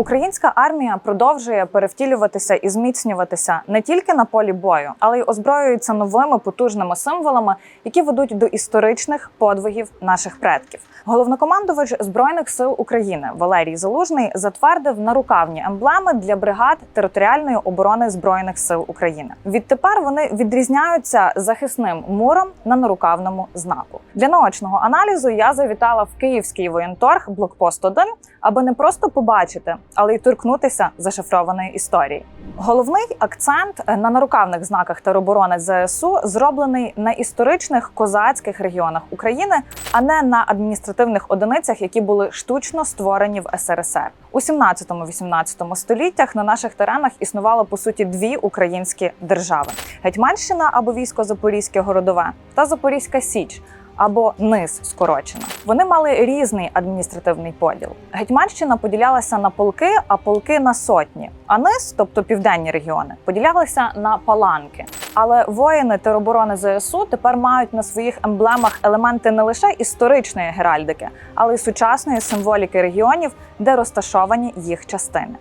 Українська армія продовжує перевтілюватися і зміцнюватися не тільки на полі бою, але й озброюється новими потужними символами, які ведуть до історичних подвигів наших предків. Головнокомандувач збройних сил України Валерій Залужний затвердив нарукавні емблеми для бригад територіальної оборони збройних сил України. Відтепер вони відрізняються захисним муром на нарукавному знаку. Для наочного аналізу я завітала в Київський воєнторг блокпост 1, аби не просто побачити, але й торкнутися зашифрованої історії. Головний акцент на нарукавних знаках тероборони ЗСУ зроблений на історичних козацьких регіонах України, а не на адміністративних одиницях, які були штучно створені в СРСР. У 17-18 століттях на наших теренах існувало по суті дві українські держави: Гетьманщина або військо Запорізьке городове та Запорізька Січ або низ скорочено. Вони мали різний адміністративний поділ. Гетьманщина поділялася на полки, а полки на сотні. А низ, тобто південні регіони, поділялися на паланки. Але воїни тероборони ЗСУ тепер мають на своїх емблемах елементи не лише історичної геральдики, але й сучасної символіки регіонів, де розташовані їх частини.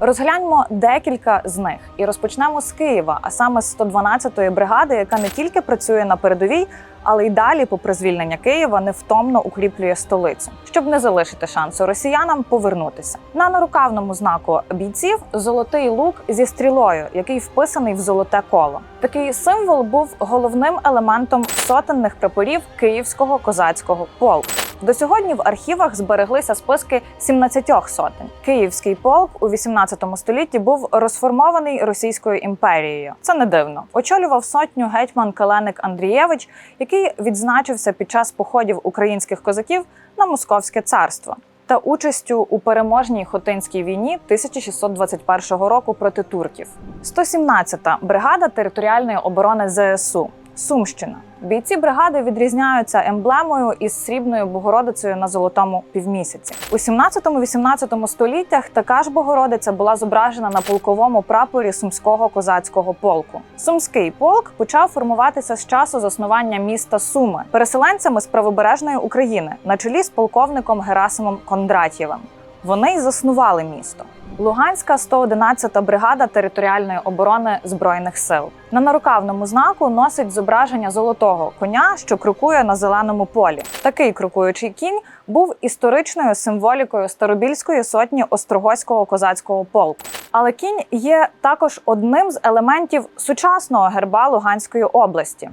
Розгляньмо декілька з них і розпочнемо з Києва, а саме з 112-ї бригади, яка не тільки працює на передовій, але й далі, попри звільнення Києва, невтомно укріплює столицю, щоб не залишити шансу росіянам повернутися. На нарукавному знаку бійців золотий лук зі стрілою, який вписаний в золоте коло. Такий символ був головним елементом сотенних прапорів Київського козацького полку. До сьогодні в архівах збереглися списки 17 сотень. Київський полк у 18 столітті був розформований Російською імперією. Це не дивно. Очолював сотню гетьман Каленик Андрієвич, який відзначився під час походів українських козаків на Московське царство. Та участю у переможній Хотинській війні 1621 року проти турків. 117-та бригада територіальної оборони ЗСУ Сумщина. Бійці бригади відрізняються емблемою із срібною Богородицею на золотому півмісяці. У 17-18 століттях така ж Богородиця була зображена на полковому прапорі сумського козацького полку. Сумський полк почав формуватися з часу заснування міста Суми переселенцями з правобережної України на чолі з полковником Герасимом Кондратєвим. Вони й заснували місто. Луганська 111-та бригада територіальної оборони збройних сил на нарукавному знаку носить зображення золотого коня, що крокує на зеленому полі. Такий крокуючий кінь був історичною символікою старобільської сотні острогоського козацького полку. Але кінь є також одним з елементів сучасного герба Луганської області.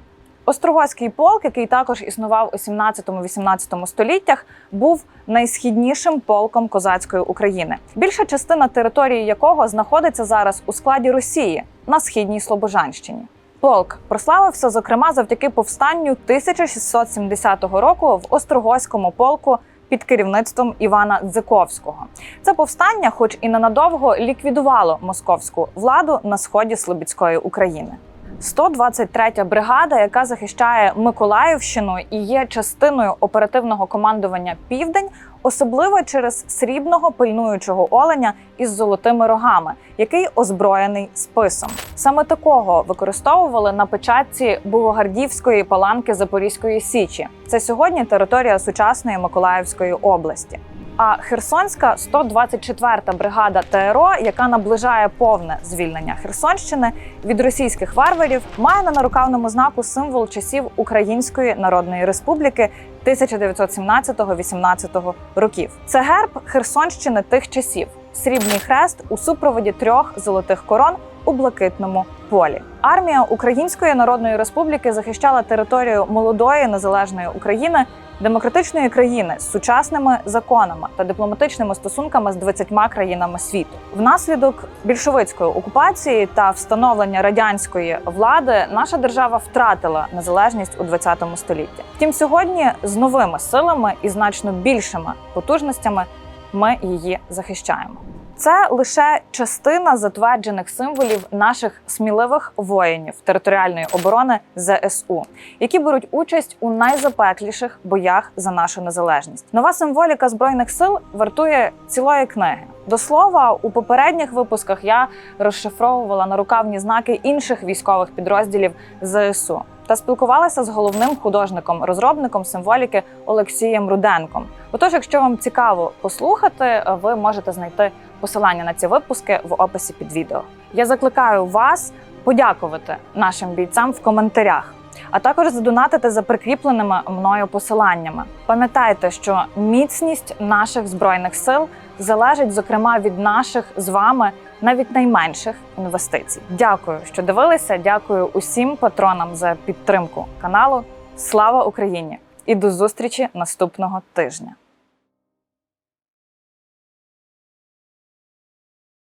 Острогоський полк, який також існував у 17-18 століттях, був найсхіднішим полком козацької України. Більша частина території якого знаходиться зараз у складі Росії на східній Слобожанщині. Полк прославився зокрема завдяки повстанню 1670 року в Острогоському полку під керівництвом Івана Дзиковського. Це повстання, хоч і ненадовго, ліквідувало московську владу на сході Слобідської України. 123 бригада, яка захищає Миколаївщину і є частиною оперативного командування Південь, особливо через срібного пильнуючого оленя із золотими рогами, який озброєний списом. Саме такого використовували на печатці Бугогардівської паланки Запорізької Січі. Це сьогодні територія сучасної Миколаївської області. А Херсонська 124-та бригада ТРО, яка наближає повне звільнення Херсонщини від російських варварів, має на нарукавному знаку символ часів Української Народної Республіки 1917-18 років. Це герб Херсонщини тих часів. Срібний хрест у супроводі трьох золотих корон у блакитному полі. Армія Української Народної Республіки захищала територію молодої незалежної України демократичної країни з сучасними законами та дипломатичними стосунками з 20 країнами світу. Внаслідок більшовицької окупації та встановлення радянської влади наша держава втратила незалежність у 20 столітті. Втім, сьогодні з новими силами і значно більшими потужностями ми її захищаємо. Це лише частина затверджених символів наших сміливих воїнів територіальної оборони ЗСУ, які беруть участь у найзапекліших боях за нашу незалежність. Нова символіка збройних сил вартує цілої книги. До слова, у попередніх випусках я розшифровувала нарукавні знаки інших військових підрозділів ЗСУ та спілкувалася з головним художником-розробником символіки Олексієм Руденком. Отож, якщо вам цікаво послухати, ви можете знайти посилання на ці випуски в описі під відео. Я закликаю вас подякувати нашим бійцям в коментарях, а також задонатити за прикріпленими мною посиланнями. Пам'ятайте, що міцність наших збройних сил залежить зокрема від наших з вами навіть найменших інвестицій. Дякую, що дивилися. Дякую усім патронам за підтримку каналу. Слава Україні! І до зустрічі наступного тижня.